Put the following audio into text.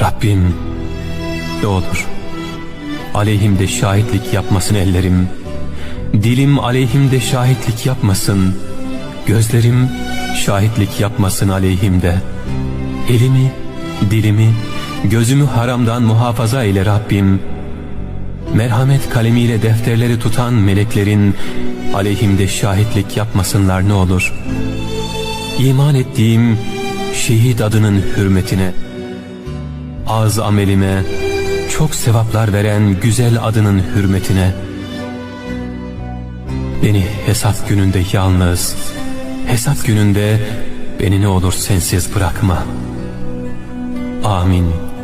Rabbim olur aleyhimde şahitlik yapmasın ellerim. Dilim aleyhimde şahitlik yapmasın. Gözlerim şahitlik yapmasın aleyhimde. Elimi, dilimi, gözümü haramdan muhafaza eyle Rabbim. Merhamet kalemiyle defterleri tutan meleklerin aleyhimde şahitlik yapmasınlar ne olur. İman ettiğim şehit adının hürmetine, ağız amelime, çok sevaplar veren güzel adının hürmetine, beni hesap gününde yalnız, hesap gününde beni ne olur sensiz bırakma. Amin.